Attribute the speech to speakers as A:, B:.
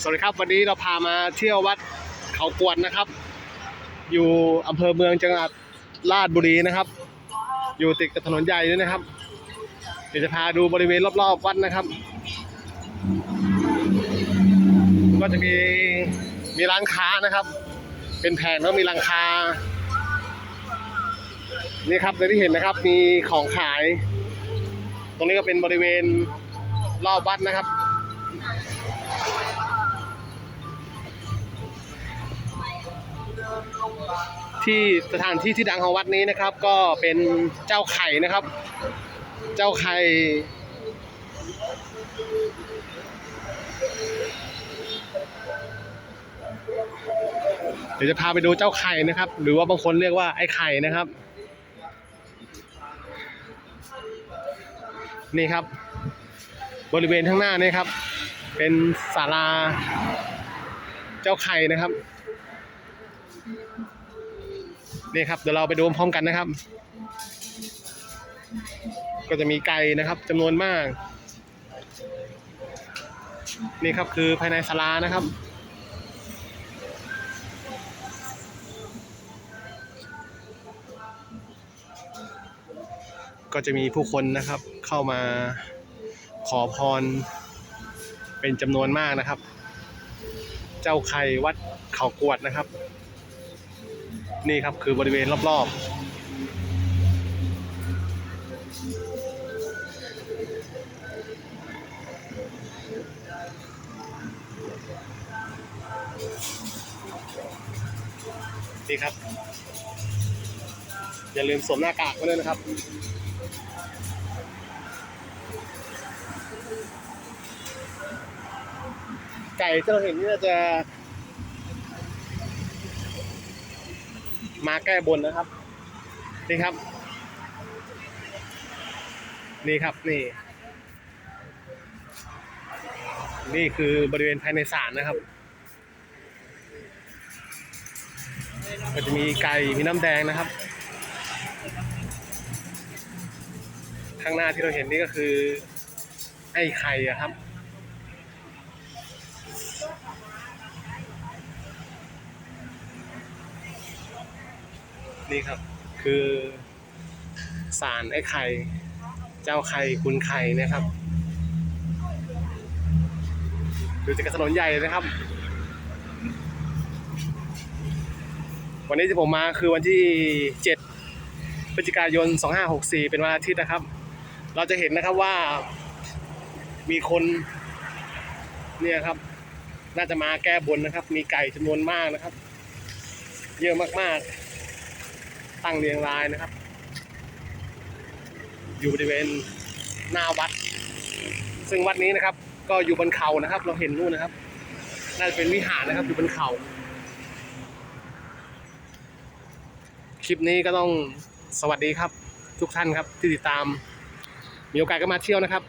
A: สวัสดีครับวันนี้เราพามาเที่ยววัดเขากวนนะครับ อยู่อำเภอเมืองจังหวัดราชบุรีนะครับ อยู่ติดกับถนนใหญ่ด้วยนะครับ เดี๋ยวจะพาดูบริเวณรอบๆวัดนะครับ ก็จะมีมีร้านค้านะครับ เป็นแผงแล้วมีร้านค้านี่ครับในที่เห็นนะครับมีของขาย ตรงนี้ก็เป็นบริเวณรอบวัดนะครับ ที่สถานที่ที่ดังของวัดนี้นะครับ ก็เป็นเจ้าไข่นะครับ เจ้าไข่เดี๋ยวจะพาไปดูเจ้าไข่นะครับ หรือว่าบางคนเรียกว่าไอ้ไข่นะครับ นี่ครับ บริเวณข้างหน้านี่ครับ เป็นศาลาเจ้าไข่นะครับ นี่ครับเดี๋ยวเราไปดูพร้อมกันนะครับ ก็จะมีไก่นะครับจำนวนมาก นี่ครับคือภายในศาลานะครับก็จะมีผู้คนนะครับเข้ามาขอพร เป็นจำนวนมากนะครับ เจ้าไข่วัดเขากวดนะครับ นี่ครับคือบริเวณรอบๆ นี่ครับ อย่าลืมสวมหน้ากากไว้ด้วยนะครับไก่ที่เราเห็นนี่จะ มาแก้บนนะครับ นี่ครับ นี่ครับนี่ นี่คือบริเวณภายในศาลนะครับ ก็จะมีไก่มีน้ำแดงนะครับ ข้างหน้าที่เราเห็นนี่ก็คือ ไอ้ไข่อะครับ นี่ครับ คือสารไอ้ไข่ เจ้าไข่คุณไข่นะครับดูจากถนนใหญ่เลยนะครับ วันนี้ที่ผมมาคือวันที่ 7 พฤศจิกายน 2564 เป็นวันอาทิตย์นะครับ เราจะเห็นนะครับว่ามีคนเนี่ยครับ น่าจะมาแก้บนนะครับ มีไก่จำนวนมากนะครับ เยอะมากๆ ตั้งเรียงรายนะครับ อยู่บริเวณหน้าวัด ซึ่งวัดนี้นะครับ ก็อยู่บนเขานะครับ เราเห็นนู่นนะครับน่าจะเป็นวิหารนะครับ อยู่บนเขาคลิปนี้ก็ต้องสวัสดีครับ ทุกท่านครับที่ติดตาม มีโอกาสก็มาเที่ยวนะครับ